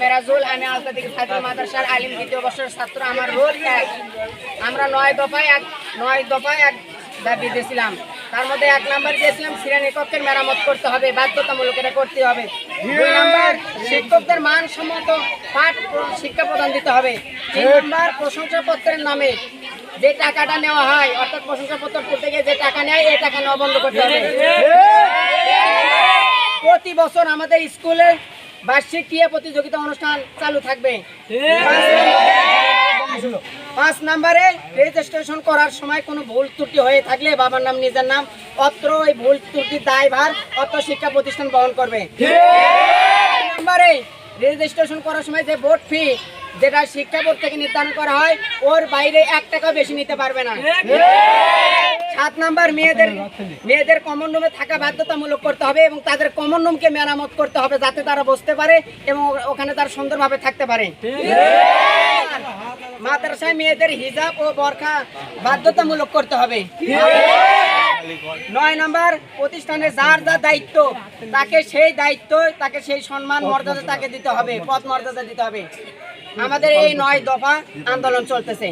মেরাজুল আমি আলতা থেকে মাদ্রাসার আলিম দ্বিতীয় বর্ষের ছাত্র। আমার রোল এক আমরা নয় দফায় এক নয় দফায় এক দাবি দিয়েছিলাম। তার মধ্যে এক নাম্বার দিয়েছিলাম শ্রেণি কক্ষের মেরামত করতে হবে বাধ্যতামূলক এটা করতে হবে। দুই নাম্বার শিক্ষকদের মানসম্মত পাঠ শিক্ষা প্রদান দিতে হবে। তিন নাম্বার প্রশংসাপত্রের নামে যে টাকাটা নেওয়া হয় অর্থাৎ প্রশংসাপত্র করতে গিয়ে যে টাকা নেয় এই টাকা নেওয়া বন্ধ করতে হবে। প্রতি বছর আমাদের স্কুলে বার্ষিক ক্রিয়া প্রতিযোগিতা অনুষ্ঠান চালু থাকবে। পাঁচ নম্বরে রেজিস্ট্রেশন করার সময় কোনো ভুল ত্রুটি হয়ে থাকলে বাবার নাম, নিজের নাম, অত্র ওই ভুল ত্রুটির দায়ভার অত্র শিক্ষা প্রতিষ্ঠান বহন করবে। রেজিস্ট্রেশন করার সময় যে বোর্ড ফি যেটা শিক্ষা বোর্ড থেকে নির্ধারণ করা হয়, ওর বাইরে এক টাকা বেশি নিতে পারবে না। সাত নাম্বার মেয়েদের মেয়েদের কমন রুমে থাকা বাধ্যতামূলক করতে হবে এবং তাদের কমন রুমকে মেরামত করতে হবে যাতে তারা বসতে পারে এবং ওখানে তারা সুন্দরভাবে থাকতে পারে। মাদ্রাসায় মেয়েদের হিজাব ও বরখা বাধ্যতামূলক করতে হবে। নয় নাম্বার প্রতিষ্ঠানে যার যা দায়িত্ব তাকে সেই দায়িত্ব তাকে সেই সম্মান মর্যাদা তাকে দিতে হবে পদ মর্যাদা দিতে হবে। আমাদের এই নয় দফা আন্দোলন চলতেছে।